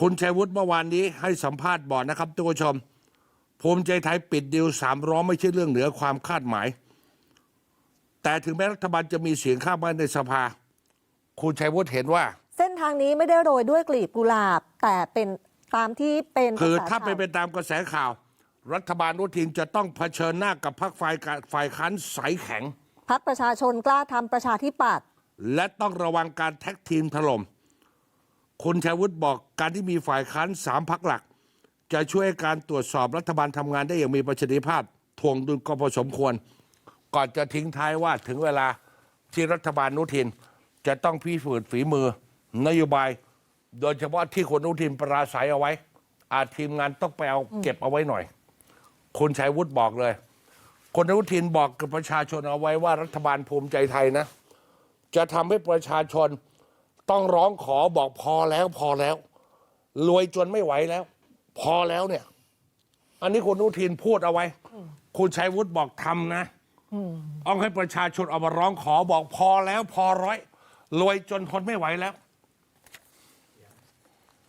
คุณชัยวุฒิเมื่อวานนี้ให้สัมภาษณ์บอกนะครับทุกผู้ชมภูมิใจไทยปิดดีลสามร้อไม่ใช่เรื่องเหนือความคาดหมาย แต่ถึงแม้รัฐบาลจะมีเสียงข้างมากในสภา คุณชัยวุฒิเห็นว่า เส้นทางนี้ไม่ได้โรยด้วยกลีบกุหลาบ แต่เป็นตามที่เป็นคือกระแสถ้าไปข่วเป็นตามกระแสข่าว รัฐบาลอนุทินจะต้องเผชิญหน้ากับพรรคฝ่ายกฝ่ายค้านสายแข็งพักประชาชนกล้าทำประชาธิปัตย์และต้องระวังการแท็กทีมถล่ม คุณชัยวุฒิบอกการที่มีฝ่ายค้านสามพักหลัก จะช่วยการตรวจสอบรัฐบาลทำงานได้อย่างมีประสิทธิภาพทวงดุลก็พอสมควร ก่อนจะทิ้งท้ายว่าถึงเวลาที่รัฐบาลนุทิน จะต้องพิสูจน์ฝีมือ นโยบาย โดยเฉพาะที่คุณนุทินปราศัยเอาไว้ อาจทีมงานต้องไปเอาเก็บเอาไว้หน่อย คุณชัยวุฒิบอกเลยคุณอนุทินบอกกับประชาชนเอาไว้ว่ารัฐบาลภูมิใจไทยนะ จะทำให้ประชาชน ต้องร้องขอบอกพอแล้วพอแล้ว รวยจนไม่ไหวแล้ว พอแล้วเนี่ย อันนี้คุณอนุทินพูดเอาไว้ คุณชัยวุฒิบอกทำนะต้องให้ประชาชนเอามาร้องขอบอกพอแล้วพอร้อย รวยจนทนไม่ไหวแล้ว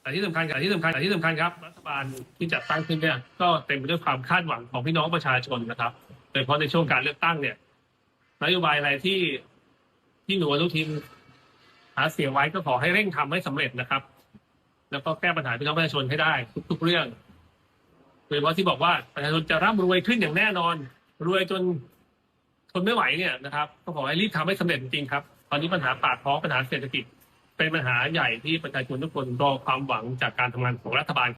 แต่ที่สำคัญกับที่สำคัญแต่ที่สำคัญครับรัฐบาลที่จัดตั้งขึ้นเนี่ยก็เต็มไปด้วยความคาดหวังของพี่น้องประชาชนนะครับโดยเฉพาะในช่วงการเลือกตั้งเนี่ยนโยบายอะไรที่ที่หน่วยอนุทิน หาเสียงไว้ก็ขอให้เร่งทำให้สำเร็จนะครับ แล้วก็แก้ปัญหาพี่น้องประชาชนให้ได้ทุกๆเรื่องโดยเฉพาะที่บอกว่าประชาชนจะร่ำรวยขึ้นอย่างแน่นอน รวยจนทนไม่ไหวเนี่ยนะครับ ก็ขอให้รีบทำให้สำเร็จจริงๆครับ ตอนนี้ปัญหาปากท้องปัญหาเศรษฐกิจ เป็นปัญหาใหญ่ที่ประชาชนทุกคนรอความหวังจากการทำงานของรัฐบาล